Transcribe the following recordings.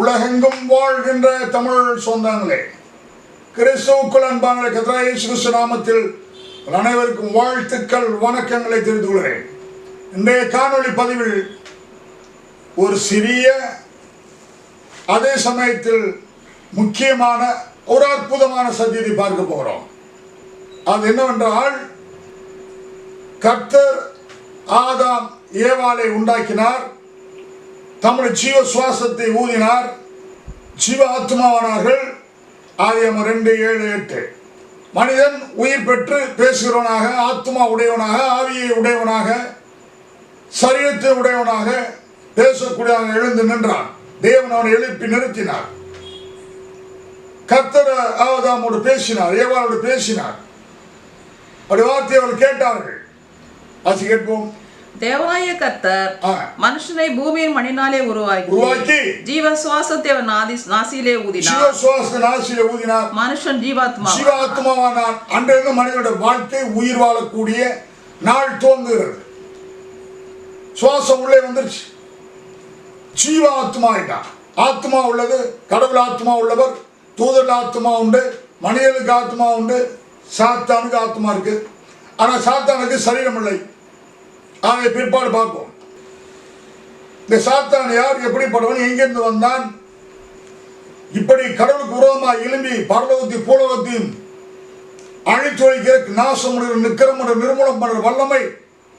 உலகெங்கும் வாழ்கின்ற தமிழ் சொந்தங்களே கிறிஸ்துவுக்குள் அன்பான கத்ரா கிறிஸ்து நாமத்தில் அனைவருக்கும் வாழ்த்துக்கள் வணக்கங்களை தெரிந்து கொள்கிறேன். இன்றைய காணொளி பதிவில் ஒரு சிறிய அதே சமயத்தில் முக்கியமான ஒரு அற்புதமான சத்தியத்தை பார்க்க போகிறோம். அது என்னவென்றால் கர்த்தர் ஆதாம் ஏவாளை உண்டாக்கினார். தம்முடைய ஜீவ சுவாசத்தை ஊதினார். ஜீவ ஆத்மாவானார்கள் ஆதியம் ரெண்டு ஏழு எட்டு. மனிதன் உயிர் பெற்று பேசுகிறவனாக ஆத்மா உடையவனாக ஆவியை உடையவனாக சரீரத்தை உடையவனாக பேசக்கூடியவனாக எழுந்து நின்றான். தேவன் அவனை எழுப்பி நிறுத்தினார். கர்த்தர் ஆதாமோடு பேசினார் ஏவாளோடு பேசினார். அப்படி வார்த்தை அவர்கள் கேட்டார்கள். அது கேட்போம். தேவனாய கர்த்தர் ஆ. மனுஷனை பூமியின் மணினாலே உருவாக்கி உருவாக்கி. ஜீவ சுவாசத்தை அவன் நாதி நாசியிலே ஊதினார் சுவாச நாசியில ஊதினார் மனுஷன் ஜீவாத்மா ஜீவாத்மாவானான். அன்றிருந்து மனிதனுடைய வாழ்க்கை உயிர் வாழக்கூடிய நாள் துவங்குகிறது. சுவாசம் உள்ளே வந்துருச்சு. ஜீவ ஆத்மா ஆயிட்டான் ஆத்மா உள்ளது கடவுள் ஆத்மா உள்ளவர் தூதர் ஆத்மா உண்டு மனிதனுக்கு ஆத்மா உண்டு சாத்தானுக்கு ஆத்மா இருக்கு. ஆனா சாத்தானுக்கு சரீரம் இல்லை. அவனை பிற்பாடு பார்ப்போம்? இந்த சாத்தான் யார் எப்படிப்பட்டவன் எங்கிருந்து வந்தான்? இப்படி கடவுளுக்கு விரோதமாக எழும்பி பரலோகத்தையும் பூலோகத்தையும் அழித்து வைக்கிற நாசம் நிக்கிரம் நிர்மூலம் பண்ற வல்லமை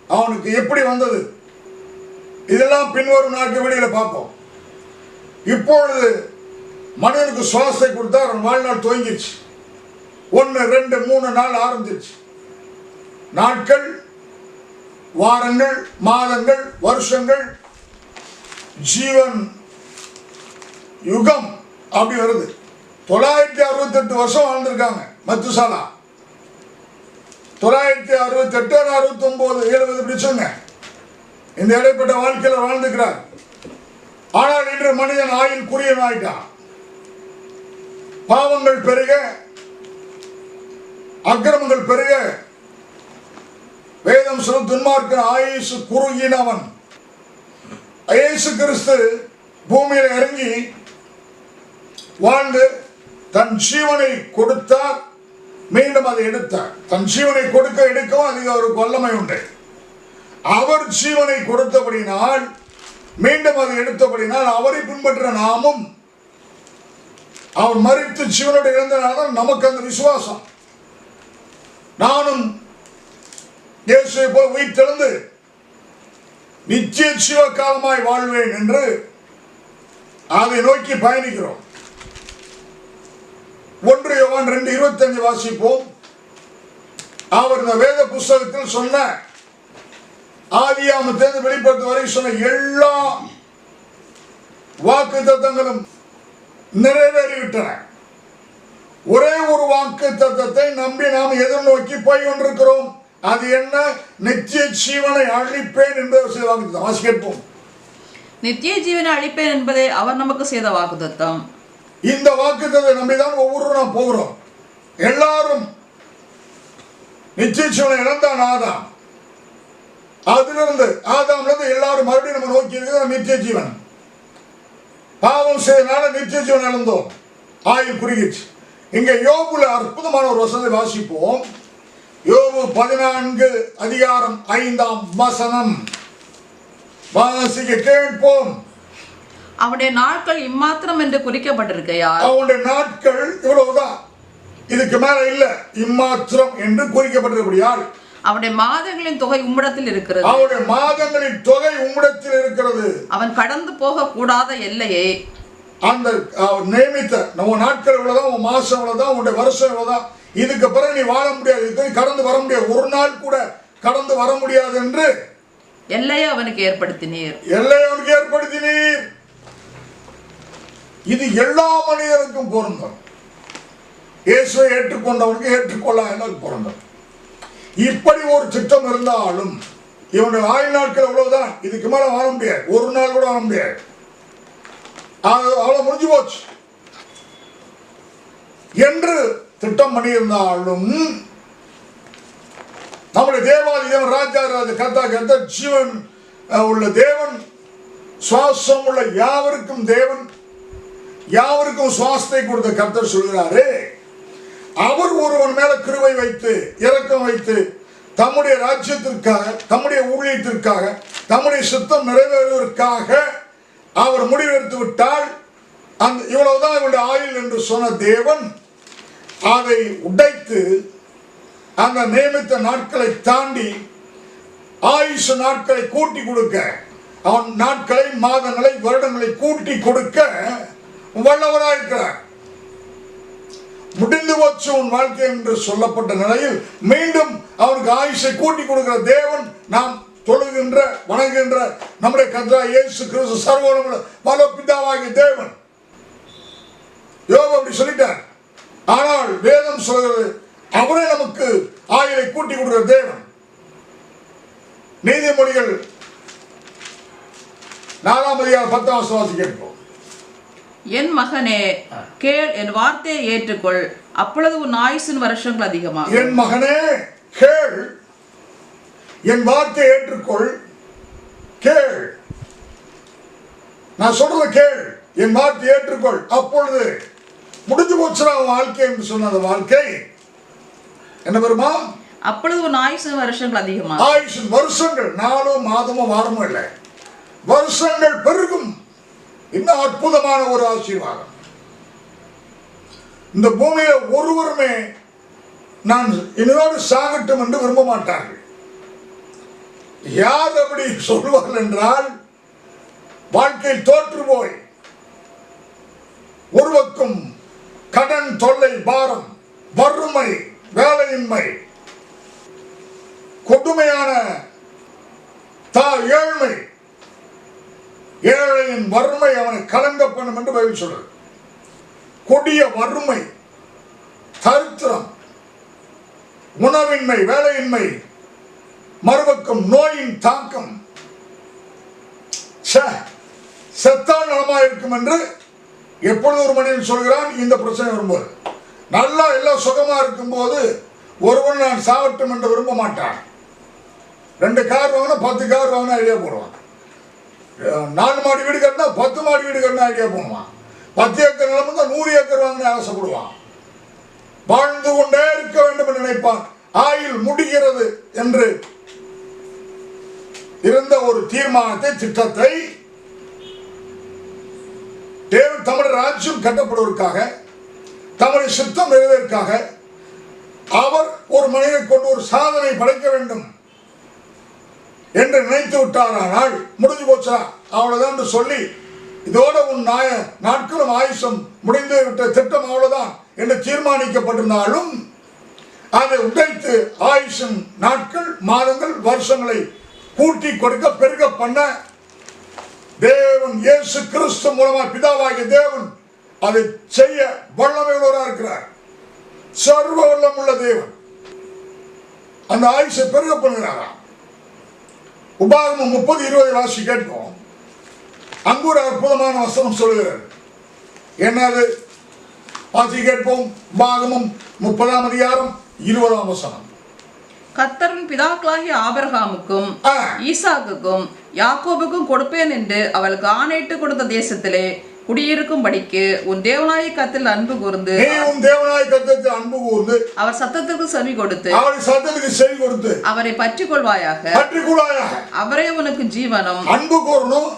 அவனுக்கு எப்படி வந்தது? இதெல்லாம் பின்வரும் நாட்டு வெளியில பார்ப்போம். இப்பொழுது மனிதனுக்கு சுவாசத்தை கொடுத்தா அவன் வாழ்நாள் துவங்கிடுச்சு. ஒன்று ரெண்டு மூணு நாள் ஆரம்பிச்சிருச்சு. நாட்கள் வாரங்கள் மாதங்கள் வருஷங்கள் ஜீவன் யுகம் அப்படி வருது. தொள்ளாயிரத்தி அறுபத்தெட்டு வருஷம் வாழ்ந்திருக்காங்க மத்துசாலா தொள்ளாயிரத்தி அறுபத்தெட்டு அறுபத்தி ஒன்பது எழுபது இப்படி இந்த இடைப்பட்ட வாழ்க்கையில் வாழ்ந்துக்கிறார் ஆனால் இன்று மனிதன் ஆயில் குறியன் ஆயிட்டான். பாவங்கள் பெருக அக்கிரமங்கள் பெருக சொல்ல துன்மார்க்கன் துன்மார்க்க ஆயுசு குறுகினவன். இயேசு கிறிஸ்து பூமியில் இறங்கி வாழ்ந்து தன் ஜீவனை கொடுத்தார் மீண்டும் அதை எடுத்தார். தன் ஜீவனை கொடுக்க எடுக்கவும் அதிக ஒரு வல்லமை உண்டு. அவர் ஜீவனை கொடுத்தபடினால் மீண்டும் அதை எடுத்தபடினால் அவரை பின்பற்ற நாமும் அவர் மறித்து ஜீவனோடு இருந்தனால நமக்கு அந்த விசுவாசம். நானும் இயேசுவை போல் திறந்து நிச்சய சிவகாலமாய் வாழ்வேன் என்று அதை நோக்கி பயணிக்கிறோம். ஒன்று யோவான் ரெண்டு இருபத்தஞ்சு வாசிப்போம். அவர் இந்த வேத புஸ்தகத்தில் சொன்ன ஆதியாமத்திலிருந்து வெளிப்படுத்த வரை சொன்ன எல்லா வாக்கு தத்தங்களும் நிறைவேறிவிட்டன. ஒரே ஒரு வாக்கு தத்தத்தை நம்பி நாம் எதிர்நோக்கி போய் கொண்டிருக்கிறோம் அது என்ன? நித்திய ஜீவனை அழிப்பேன் என்பதை செய்த வாக்கு வாசி கேட்போம். நித்திய ஜீவனை அளிப்பேன் என்பதே அவர் நமக்கு செய்த வாக்குத்தத்தம். இந்த வாக்குத்தத்தை நம்பிதான் ஒவ்வொருவரும் நாம் போகிறோம். எல்லாரும் நிச்சய ஜீவனை இழந்தான் ஆதாம். அதிலிருந்து ஆதாம்ல எல்லாரும் மறுபடியும் நம்ம நோக்கி இருக்கிறது நித்திய ஜீவன். பாவம் செய்தனால நித்திய ஜீவன் இழந்தோம். ஆயுள் குறுகிச்சு இங்க யோபுல அற்புதமான ஒரு வசனத்தை வாசிப்போம். யோபு பதினான்கு அதிகாரம் ஐந்தாம் வசனம். வாசிக்க கேட்போம். அவனுடைய நாட்கள் இம்மாத்திரம் என்று குறிக்கப்பட்டிருக்கையால் அவனுடைய நாட்கள் இவ்வளவுதான். இதுக்கு மேல இல்ல. இம்மாத்திரம் என்று குறிக்கப்பட்டிருப்படியால் அவனுடைய மாதங்களின் தொகை உம்மிடத்தில் இருக்கிறது. அவனுடைய மாதங்களின் தொகை உம்மிடத்தில் இருக்கிறது. அவன் கடந்து போக கூடாத எல்லையை. அந்த நியமித்த நம்ம நாட்கள் இவ்வளவுதான் உன் மாசம் இவ்வளவுதான் உன்னுடைய வருஷம் இவ்வளவுதான். இதுக்கு பிறகு நீ வாழ முடியாது. இதுக்கு கடந்து வர முடியாது. ஒரு நாள் கூட கடந்து வர முடியாது என்று எல்லையை அவனுக்கு ஏற்படுத்தினீர். எல்லை அவனுக்கு ஏற்படுத்தினீர். இது எல்லா மனிதனுக்கும் பொருந்தும். இயேசுவை ஏற்றுக்கொண்டவனுக்கு ஏற்றுக்கொள்ள எல்லாருக்கும் பொருந்தும். இப்படி ஒரு திட்டம் இருந்தாலும் இவனுடைய ஆயுள் நாட்கள் அவ்வளவுதான். இதுக்கு மேல வாழ முடியாது. ஒரு நாள் கூட வாழ முடியாது. அவ்வளவு முடிஞ்சு போச்சு. என்று திட்டம் பண்ணியிருந்தாலும் நம்முடைய தேவாதி தேவன் ராஜா கர்த்தா கர்த்த ஜீவன் உள்ள தேவன் சுவாசம் உள்ள யாவருக்கும் தேவன் யாவருக்கும் சுவாசத்தை கொடுத்த கர்த்தர் சொல்கிறாரு அவர் ஒருவன் மேல கிருவை வைத்து இரக்கம் வைத்து தம்முடைய ராஜ்யத்திற்காக தம்முடைய ஊழியத்திற்காக தம்முடைய சுத்தம் நிறைவேறுவதற்காக அவர் முடிவெடுத்து விட்டால் அந்த இவ்வளவுதான் இவருடைய ஆயுள் என்று சொன்ன தேவன் அதை உடைத்து அந்த நியமித்த நாட்களை தாண்டி ஆயுஷ நாட்களை கூட்டி கொடுக்க அவன் நாட்களை மாதங்களை வருடங்களை கூட்டி கொடுக்க வல்லவராக இருக்கிறார். முடிந்து போச்சு உன் வாழ்க்கை என்று சொல்லப்பட்ட நிலையில் மீண்டும் அவனுக்கு ஆயுஷை கூட்டி கொடுக்கிற தேவன் நாம் தொழுகின்ற வணங்குகின்ற நம்முடைய கத்ரா இயேசு கிறிஸ்து சர்வ பல பிதாவாகிய தேவன். யோகம் அப்படி சொல்லிட்டார். ஆனால் வேதம் சொல்கிறது அவரே நமக்கு ஆயுளை கூட்டி கொடுக்கிற தேவன். நீதிமொழிகள் நாலாம் அதிகாரம் பத்தாம் வசனம் கேட்போம். என் மகனே கேள் என் வார்த்தையை ஏற்றுக்கொள். அப்பொழுது உன் ஆயுசின் வருஷங்கள் அதிகமாகும். என் மகனே கேள். என் வார்த்தையை ஏற்றுக்கொள். கேள். நான் சொல்றத கேள். என் வார்த்தை ஏற்றுக்கொள். அப்பொழுது முடிஞ்சு போச்சுடா உன் வாழ்க்கை என்று சொன்ன அந்த வாழ்க்கை. என்ன பெருமா அப்பொழுது உன் ஆயுசின் வருஷங்கள் அதிகமாகும் ஆயுஷன் வருஷங்கள் நாளும் மாதமும் வாரமும் இல்லை. வருஷங்கள் பெருகும். இன்னும் அற்புதமான ஒரு ஆசீர்வாதம். இந்த பூமியில ஒருவருமே நான் இனியோடு சாகட்டும் என்று விரும்ப மாட்டார்கள். யார் அப்படி சொல்வார்கள் என்றால் வாழ்க்கையில் தோற்று போய் ஒருவக்கும் கடன் தொல்லை பாரம் வறுமை வேலையின்மை. கொடுமையான தா ஏழ்மை. ஏழையின் வறுமை அவனை கலங்க பண்ணும் என்று பதில் சொல்றது. கொடிய வறுமை தரித்திரம் உணவின்மை வேலையின்மை மறுபக்கம் நோயின் தாக்கம். செத்தால் நலமா இருக்கும் என்று எப்பொழுது ஒரு மனிதன் சொல்கிறான் இந்த பிரச்சனை வரும்போது. நல்லா எல்லாம் சுகமா இருக்கும்போது ஒருவன் நான் சாவட்டும் என்று விரும்ப மாட்டான். ரெண்டு கார் வாங்கினா பத்து கார் வாங்கினா ஐடியா போடுவான். நாலு மாடி வீடு கட்டினா பத்து மாடி வீடு கட்டினா ஐடியா போடுவான். பத்து ஏக்கர் நிலம் நூறு ஏக்கர் வாங்கின ஆசைப்படுவான். வாழ்ந்து கொண்டே இருக்க வேண்டும் என்று நினைப்பான். ஆயுள் முடிகிறது என்று இருந்த ஒரு தீர்மானத்தை திட்டத்தை தமிழ் ராஜ்யம் கட்டப்படுவதற்காக தமிழ் சித்தம் நிறைவேற்காக அவர் ஒரு மனிதனை கொண்டு ஒரு சாதனை படைக்க வேண்டும் என்று நினைத்து விட்டாரானால் முடிஞ்சு போச்சா? அவ்வளவுதான் என்று சொல்லி இதோட உன் நாய நாட்களும் ஆயுஷம் முடிந்து விட்ட திட்டம் அவ்வளவுதான் என்று தீர்மானிக்கப்பட்டிருந்தாலும் அதை உடைத்து ஆயுஷம் நாட்கள் மாதங்கள் வருஷங்களை கூட்டி கொடுக்க பெருக பண்ண தேவன் இயேசு கிறிஸ்து மூலமா பிதாவாகிய தேவன் அதை செய்ய வல்லமை உள்ளவராக இருக்கிறார். சர்வ வல்லம் உள்ள தேவன். அந்த ஆயுஷை பெருக பண்ணுகிறாராம் உபாகமம் முப்பது இருபது வாசி கேட்போம். அங்கு ஒரு அற்புதமான வசனம் சொல்லுகிறது. என்னது? வாசி கேட்போம். உபாகமம் முப்பதாம் அதிகாரம் இருபதாம் வசனம். கர்த்தரின் பிதாக்களாகிய ஆபிரகாமுக்கும். ஈசாக்குக்கும் யாக்கோபுக்கும் கொடுப்பேன் என்று அவளுக்கு ஆணையிட்டு கொடுத்த தேசத்திலே குடியிருக்கும்படிக்கு உன் தேவனாய கத்தில் அன்பு கூர்ந்து உன் தேவனாய் அன்பு கூர்ந்து அவர் சத்தத்திற்கு செவி கொடுத்து அவரை சத்தத்துக்கு செவி கொடுத்து அவரை பற்றி கொள்வாயாக அவரே உனக்கு ஜீவனம். அன்பு கூறணும்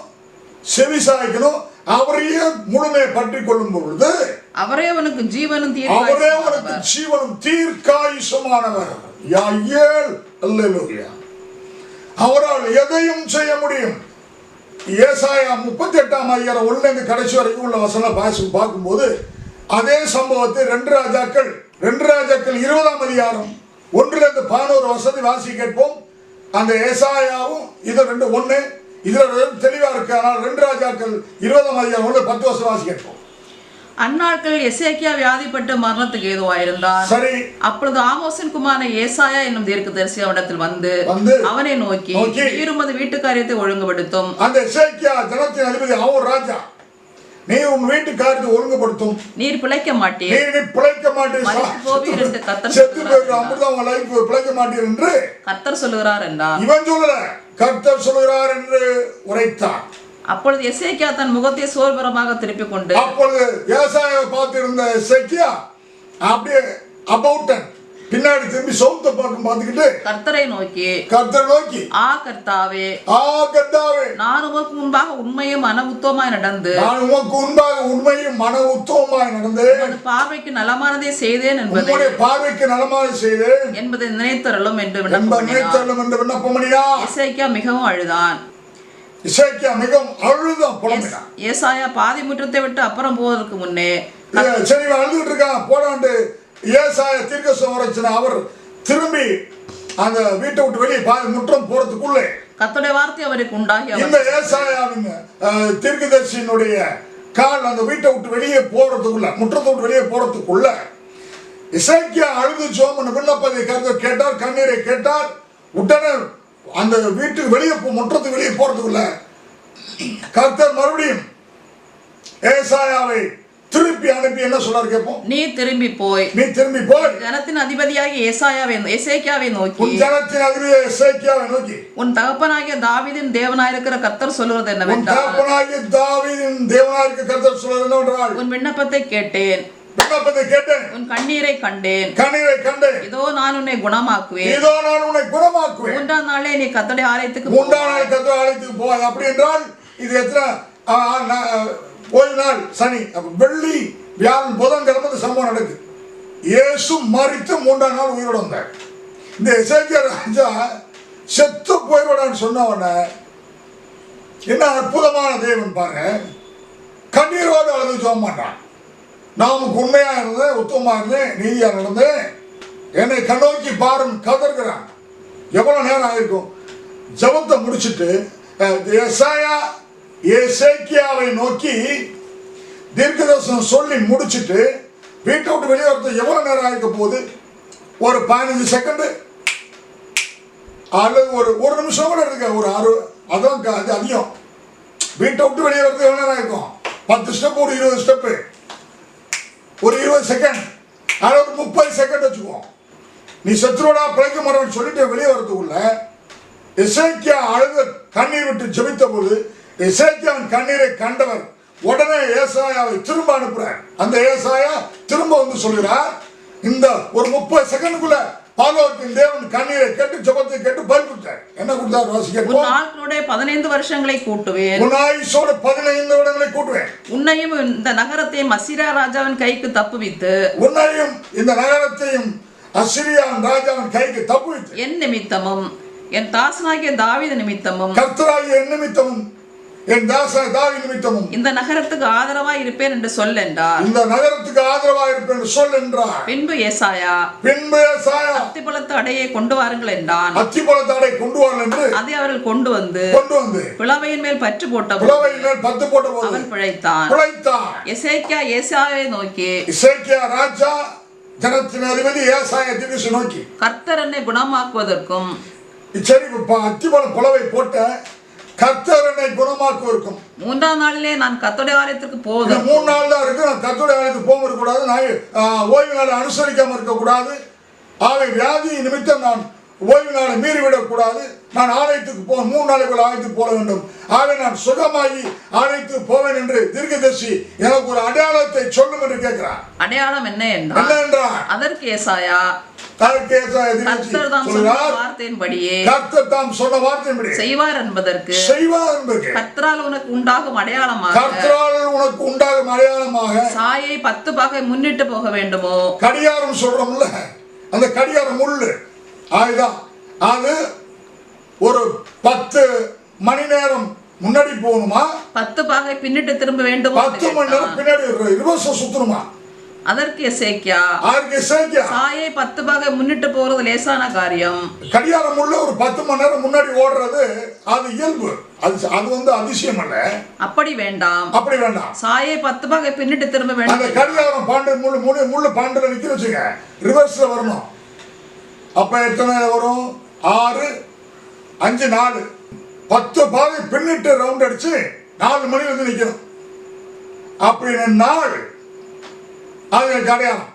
செவி சாய்க்கணும் அவரையே முழுமையை பற்றி கொள்ளும் பொழுது அவரே உனக்கு ஜீவனும் அவரே உனக்கு. ஜீவனும் தீர்க்காயுசமானவர். யாயேல் அல்லேலூயா. அவரால் எதையும் செய்ய முடியும். ஏசாயா முப்பத்தி எட்டாம் அதிகாரம் ஒன்றுலேருந்து கடைசி வரைக்கும் உள்ள வசனம் பாசி பார்க்கும்போது அதே சம்பவத்தை ரெண்டு ராஜாக்கள் ரெண்டு ராஜாக்கள் இருபதாம் அதிகாரம் ஒன்றிலிருந்து பதினோரு வசதி வாசி கேட்போம். அந்த ஏசாயாவும் இது ரெண்டு ஒன்று இதில் தெளிவாக இருக்கு. ஆனால் ரெண்டு ராஜாக்கள் இருபதாம் அதிகாரம் ஒன்று பத்து வருஷம் வாசி கேட்போம். அந்நாட்களில் எசேக்கியா வியாதிப்பட்டு மரணத்துக்கு ஏதுவாயிருந்தான் சரி. அப்பொழுது ஆமோசின் குமாரன் ஏசாயா என்னும் தீர்க்கதரிசி அவனிடத்தில் வந்து அவனை நோக்கி இருமது வீட்டு காரியத்தை ஒழுங்குபடுத்தும். அந்த எசேக்கியா ஜனத்தின் அதிபதி அவன் ராஜா நீ உன் வீட்டு காரியத்தை ஒழுங்குபடுத்தும். நீர் பிழைக்க மாட்டீர். நீ பிழைக்க மாட்டீர். என்று கர்த்தர் செத்து சொல்லுகிறார். போயிடும் அமிர்தம் உங்க லைஃப் பிழைக்க மாட்டீர் என்று கர்த்தர் சொல்லுகிறார் என்றார். இவன் சொல்லல. கர்த்தர் சொல்கிறார் என்று உரைத்தான் அப்பொழுது எசேக்கியா தன் முகத்தை சோர்வரமாக திருப்பிக் கொண்டு அப்பொழுது ஏசாயாவை பார்த்திருந்த செக்கியா அப்படியே அபவுட்டன் பின்னாடி திரும்பி சவுத்த பக்கம் பார்த்துக்கிட்டு கர்த்தரை நோக்கி கர்த்தர் நோக்கி ஆ கர்த்தாவே ஆ கர்த்தாவே நான் உமக்கு முன்பாக உண்மையும் மன உத்தமாய் நடந்து நான் உமக்கு முன்பாக உண்மையும் மன உத்தவமாய் நடந்தேன் உமது பார்வைக்கு நலமானதை செய்தேன் என்பதை உம்முடைய பார்வைக்கு நலமாக செய்தேன் என்பதை நினைத்தருளும் என்று விண்ணப்பம் நினைத்தள்ளும் என்று விண்ணப்பமணியா எசேக்கியா மிகவும் அழுதான். இசைக்கியா மிகவும் அழுதான் புலம்பினான் ஏசாயா பாதி முற்றத்தை விட்டு அப்புறம் போவதற்கு முன்னே சரி அழுதுட்டு இருக்கான். போடாண்டு. ஏசாய தீர்க்க வரச்சுனா அவர் திரும்பி அந்த வீட்டை விட்டு வெளியே பாதி முற்றம் போறதுக்குள்ளே கர்த்தருடைய வார்த்தை அவருக்கு உண்டாகி இந்த ஏசாயாவின் தீர்க்கதரிசியினுடைய கால் அந்த வீட்டை விட்டு வெளியே போறதுக்குள்ள முற்றத்தை விட்டு வெளியே போறதுக்குள்ள இசைக்கியா அழுது சோமன் விண்ணப்பதை கருத்து கேட்டார் கண்ணீரை கேட்டார். உடனே அந்த வீட்டுக்கு வெளியே முற்றத்துக்கு வெளியே போறதுக்குள்ள கர்த்தர் மறுபடியும் ஏசாயாவை திருப்பி அனுப்பி என்ன சொல்றாரு கேட்போம் நீ திரும்பி போய். நீ திரும்பி போய். ஜனத்தின் அதிபதியாகிய ஏசாயாவை எசேக்கியாவை நோக்கி. உன் ஜனத்தின் அதிபதியை இசைக்கியாவை நோக்கி. உன் தகப்பனாகிய தாவீதின் தேவனாயிருக்கிற கர்த்தர் சொல்லுவது உன் என்னவென்றால் தகப்பனாகிய தாவீதின் தேவனாருக்கு கர்த்தர் சொல்றது என்னவென்றால் உன் விண்ணப்பத்தை கேட்டேன். விண்ணப்பத்தை கேட்டேன். உன் கண்ணீரை கண்டேன். கண்ணீரை கண்டேன். இதோ நான் உன்னை குணமாக்குவேன். இதோ நான் உன்னை குணமாக்குவேன். மூன்றாம் நாளே நீ கத்தடைய ஆலயத்துக்கு மூன்றாம் நாள் கத்திர ஆலயத்துக்கு போவாய். அப்படி என்றால் இது எத்தனை ஓய்வு நாள் சனி வெள்ளி வியாழன் புதன்கிழமை இந்த சம்பவம் நடக்குது. இயேசு மறித்து மூன்றாம் நாள் உயிரோட வந்தார். இந்த இசைக்கிய ராஜா செத்து போய்விடான்னு சொன்ன உடனே என்ன அற்புதமான தேவன் பாருங்க. கண்ணீரோடு அழுது சொல்ல மாட்டான் நாம் உண்மையா இருந்தேன் உத்தமமா இருந்தேன் நீதியாக நடந்தேன் என்னை கண்ணோக்கி பாரும் கதறுகிறான் எவ்வளவு நேரம் ஆயிருக்கும்? ஜபத்தை முடிச்சுட்டு எசாயா எசேக்கியாவை நோக்கி தீர்க்கதர்சனம் சொல்லி முடிச்சுட்டு வீட்டை விட்டு வெளியே வரது எவ்வளவு நேரம் ஆயிருக்க போகுது? ஒரு பதினஞ்சு செகண்டு அல்லது ஒரு ஒரு நிமிஷம் கூட இருக்க ஒரு ஆறு அதான் க- அது அதிகம். வீட்டை விட்டு வெளியே வரது எவ்வளவு நேரம் ஆயிருக்கும்? பத்து ஸ்டெப் ஒரு இருபது ஸ்டெப்பு ஒரு இருபது செகண்ட் அது ஒரு முப்பது செகண்ட் வச்சுக்குவோம். நீ சத்ருடா பிழைக்க மாட்டேன்னு சொல்லிட்டு வெளியே வரதுக்குள்ள இசைக்கியா அழகு கண்ணீர் விட்டு ஜெபித்த போது இசைக்கியாவின் கண்ணீரை கண்டவர் உடனே ஏசாயாவை திரும்ப அனுப்புறார். அந்த ஏசாயா திரும்ப வந்து சொல்கிறார் இந்த ஒரு முப்பது செகண்டுக்குள்ள பாலோக்கின் தேவன் கண்ணீரை கேட்டு ஜெபத்தை கேட்டு பதில் கொடுத்தார் என்ன கொடுத்தார் உன் வாசிக்க நாட்களுடைய பதினைந்து வருஷங்களை கூட்டுவேன். உன் ஆயுசோட பதினைந்து வருடங்களை கூட்டுவேன். உன்னையும் இந்த நகரத்தையும் அசிரா ராஜாவின் கைக்கு தப்புவித்து உன்னையும் இந்த நகரத்தையும் அசிரியான் ராஜாவின் கைக்கு தப்புவித்து என் நிமித்தமும் என் தாசனாகிய தாவீது நிமித்தமும் கர்த்தராகிய என் நிமித்தமும் என் தாச தாவி நிமித்தமும் இந்த நகரத்துக்கு ஆதரவாய் இருப்பேன் என்று சொல் என்றார். இந்த நகரத்துக்கு ஆதரவாக இருப்பேன் என்று சொல் என்றார். பின்பு ஏசாயா பின்பு சாயா அத்திப்பழத்து அடையை கொண்டு வாருங்கள் என்றான். அத்திப்பழத்தாடை கொண்டு வரல் என்று அதை அவர்கள் கொண்டு வந்து கொண்டு வந்து பிளவையின் மேல் பற்று போட்ட புலவையின் மேல் பத்து போட்ட போது அவன் பிழைத்தான். பிழைத்தான். எசேக்கியா ஏசாயாவை நோக்கி இசைக்கியா ராஜா ஜனத்தின் அதிபதி ஏசாய நோக்கி கர்த்தர் என்னை குணமாக்குவதற்கும் சரி அத்திப்பழம் புலவை போட்ட கர்த்தர் என்னை குணமாக்குவதற்கும். மூன்றாம் நாளிலே நான் கர்த்தருடைய ஆலயத்திற்கு போவதற்கும் மூணு நாள் தான் இருக்கு நான் கத்துடைய ஆலயத்துக்கு போக இருக்கக்கூடாது நான் ஓய்வு நாளை அனுசரிக்காம இருக்கக்கூடாது. ஆகவே வியாதி நிமித்தம் நான் ஓய்வு நாளை மீறிவிடக்கூடாது. நான் ஆலயத்துக்கு போ மூணு நாளைக்குள்ள ஆலயத்துக்கு போக வேண்டும். ஆகவே நான் சுகமாகி ஆலயத்துக்கு போவேன் என்று தீர்க்கதரிசி எனக்கு ஒரு அடையாளத்தை சொல்லும் என்று கேட்கிறான் அடையாளம் என்ன என்றார் என்ன என்றான் அதற்கு ஏசாயா சொன்ன வார்த்தையின்படி செய்வார் என்பதற்கு செய்வார் என்பது கர்த்தரால் உனக்கு உண்டாகும் அடையாளமாக கர்த்தரால் உனக்கு உண்டாகும் அடையாளமாக சாயை பத்து பாகை முன்னிட்டு போக வேண்டுமோ? கடியாரம் சொல்றோம்ல அந்த கடியாரம் முள்ளு. அதுதான் அது ஒரு பத்து மணி நேரம் முன்னாடி போகணுமா? பத்து பாகை பின்னிட்டு திரும்ப வேண்டுமோ? பத்து மணி நேரம். பின்னாடி ரிவர்ஸ் சுத்தணுமா? அதற்கு எசேக்கியா அதுக்கு இசைக்கியா சாயை பத்து பாகை முன்னிட்டு போறது லேசான காரியம். கடியாரம் முள்ள ஒரு பத்து மணி நேரம் முன்னாடி ஓடுறது அது இயல்பு. அது அது வந்து அதிசயம் அல்ல. அப்படி வேண்டாம். அப்படி வேண்டாம். சாயை பத்து பாகை பின்னிட்டு திரும்ப அந்த வேண்டும் கடிகாரம் பாண்டு முள்ளு முள்ளு முள்ளு பாண்டுல நிக்க வச்சுங்க ரிவர்ஸ்ல வரணும். அப்ப எத்தனை வரும்? ஆறு அஞ்சு நாலு. பத்து பாதை பின்னிட்டு ரவுண்ட் அடிச்சு நாலு மணி வந்து நிக்கணும். அப்படின்னு நாள் எனக்கு அடையாளம்.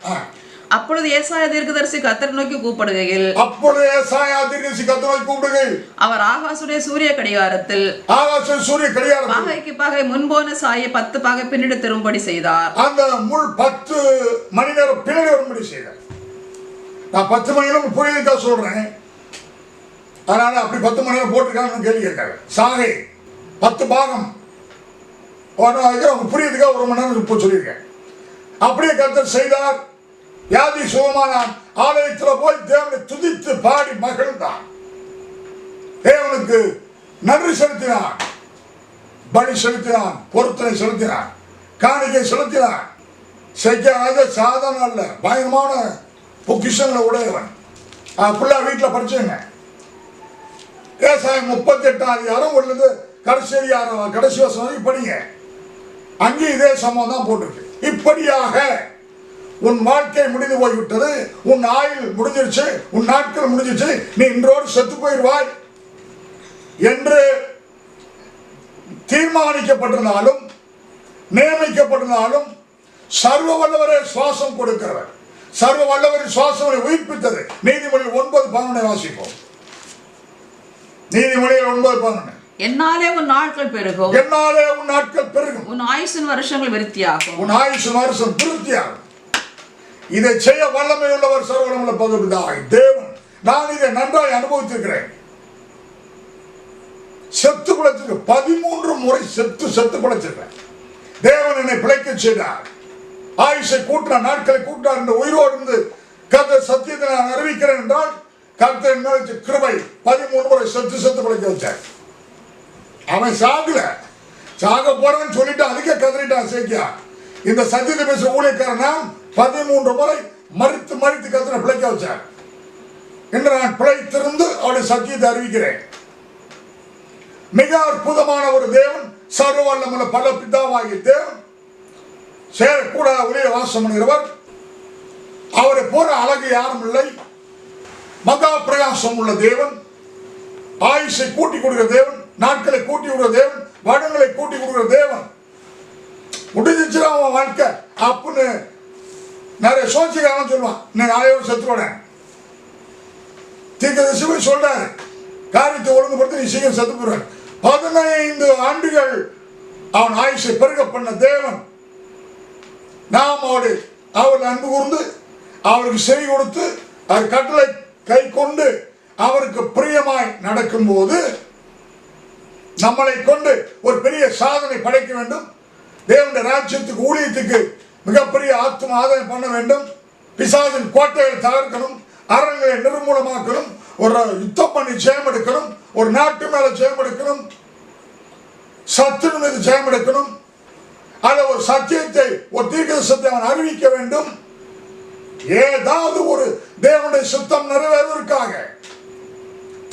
அப்பொழுது ஏசாய தீர்க்கதரிசி கத்தர் நோக்கி கூப்பிடுகையில் அப்பொழுது ஏசாயா தீர்க்கதரிசி கத்தரை கூப்பிடுகையில் அவர் ஆகாசுடைய சூரிய கடிகாரத்தில் ஆகாச சூரிய கடிகாரம் பகைக்கு பகை முன்போன சாயை பத்து பகை பின்னிட்டு திரும்படி செய்தார். அந்த முள் பத்து மணி நேரம் பின்னாடி வரும்படி செய்தார். நான் பத்து மணி நேரம் புரியுதுக்கா சொல்றேன். அதனால அப்படி பத்து மணி நேரம் போட்டிருக்காங்கன்னு கேள்வி கேட்காரு சாகை பத்து பாகம். புரியுதுக்கா ஒரு மணி நேரம் இப்போ சொல்லியிருக்கேன். அப்படியே கர்த்தர் செய்தார். வியாதி சுகமானான். ஆலயத்தில் போய் தேவனை துதித்து பாடி மகிழ்ந்தான். தேவனுக்கு நன்றி செலுத்தினான். பலி செலுத்தினான். பொருத்தனை செலுத்தினான். காணிக்கை செலுத்தினான். செய்யாத சாதனம் அல்ல. பயங்கரமான பொக்கிஷங்களை உடையவன். ஃபுல்லாக வீட்டில் படிச்சேங்க. விவசாயம் முப்பத்தி எட்டாம் அதிகாரம் உள்ளது. கடைசி அதிகாரம் கடைசி வருஷம் வரைக்கும் படிங்க. அங்கேயும் இதே சம்பவம் தான் போட்டிருக்கு. இப்படியாக உன் வாழ்க்கை முடிந்து போய்விட்டது உன் ஆயுள் முடிஞ்சிருச்சு உன் நாட்கள் முடிஞ்சிருச்சு நீ இன்றோடு செத்து போயிடுவாய் என்று தீர்மானிக்கப்பட்டிருந்தாலும் நியமிக்கப்பட்டிருந்தாலும் சர்வ வல்லவரே சுவாசம் கொடுக்கிறவர். சர்வ வல்லவரை சுவாசம் உயிர்ப்பித்தது. நீதிமொழி ஒன்பது பதினொன்றை வாசிப்போம். நீதிமொழியில் ஒன்பது பதினொன்று என்னாலே உன் நாட்கள் பெருகும். என்னாலே உன் நாட்கள் பெருகும். உன் ஆயுசின் வருஷங்கள் விருத்தியாகும். உன் ஆயுசு வருஷம் திருப்தியாகும் இதை செய்ய வல்லமை உள்ளவர் சர்வனமுள்ள பகுதிதாய் தேவன் நான் இதை நன்றாய் அனுபவித்திருக்கிறேன். செத்து பிழைச்சிருக்க பதிமூன்று முறை செத்து செத்து பிழைச்சிருக்கேன் தேவன் என்னை பிழைக்க செய்தார். ஆயுஷை கூட்டினார் நாட்களை கூட்டினார் என்று உயிரோடு இருந்து கர்த்தர் சத்தியத்தை நான் அறிவிக்கிறேன் என்றால் வச்ச கிருபை பதிமூணு முறை செத்து செத்து பிழைக்க வச்சார். அவன் சாகல. சாக போறேன்னு சொல்லிட்டு அதுக்கே கதறிட்டான் சேக்கியா. இந்த சத்தியத்தை பேச ஊழியக்காரனா பதிமூன்று முறை மறித்து மறித்து கத்திர பிழைக்க வச்சார் இன்று நான் பிழைத்திருந்து அவருடைய சத்தியத்தை அறிவிக்கிறேன். மிக அற்புதமான ஒரு தேவன் சர்வல்லமுள்ள பல பிதாவாகிய தேவன் சேரக்கூடாத ஒளிய வாசம் பண்ணுகிறவர். அவரை போற அழகு யாரும் இல்லை. மகா பிரகாசம் உள்ள தேவன் ஆயுஷை கூட்டி கொடுக்கிற தேவன் நாட்களை கூட்டி விடுற தேவன் வருடங்களை கூட்டி கொடுக்குற தேவன். முடிஞ்சிச்சு அவன் வாழ்க்கை அப்படின்னு நிறைய சோசிக்காரன் சொல்லுவான் நீ நாளையோடு செத்துருவேன். தீர்க்கதரிசி போய் சொல்றாரு காரியத்தை ஒழுங்குபடுத்தி நீ சீக்கிரம் செத்து போடுவார் பதினைந்து ஆண்டுகள் அவன் ஆயுஷை பெருக பண்ண தேவன். நாம் அவரு அவர் அன்பு கூர்ந்து அவருக்கு செவி கொடுத்து அவர் கட்டளை கை கொண்டு அவருக்கு பிரியமாய் நடக்கும்போது நம்மளை கொண்டு ஒரு பெரிய சாதனை படைக்க வேண்டும். தேவனுடைய ராஜ்யத்துக்கு ஊழியத்துக்கு மிகப்பெரிய ஆத்ம ஆதாயம் பண்ண வேண்டும். பிசாதின் கோட்டைகளை தகர்க்கணும் அரண்களை நிர்மூலமாக்கணும் ஒரு யுத்தம் பண்ணி ஜெயம் எடுக்கணும் ஒரு நாட்டு மேல ஜெயம் எடுக்கணும் சத்துரு மீது ஜெயம் எடுக்கணும். அல்ல ஒரு சத்தியத்தை ஒரு தீர்க்கதரிசனத்தை அவன் அறிவிக்க வேண்டும். ஏதாவது ஒரு தேவனுடைய சித்தம் நிறைவேறுவதற்காக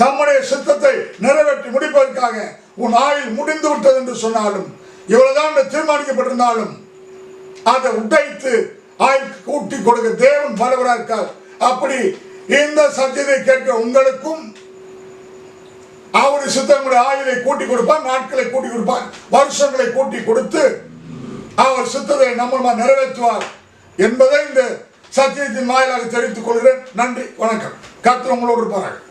தம்முடைய சித்தத்தை நிறைவேற்றி முடிப்பதற்காக உன் ஆயுள் முடிந்து விட்டது என்று சொன்னாலும் இவ்வளவுதான் தீர்மானிக்கப்பட்டிருந்தாலும் அதை உடைத்து ஆயுள் கூட்டி கொடுக்க தேவன் பலவராக இருக்கார். அப்படி இந்த சத்தியத்தை கேட்க உங்களுக்கும் அவருடைய சித்தனுடைய ஆயுளை கூட்டி கொடுப்பார் நாட்களை கூட்டி கொடுப்பார் வருஷங்களை கூட்டி கொடுத்து அவர் சித்தத்தை நம்ம நிறைவேற்றுவார் என்பதை இந்த சத்தியத்தின் வாயிலாக தெரிவித்துக் கொள்கிறேன். நன்றி வணக்கம். கர்த்தர் உங்களோடு இருப்பார்கள்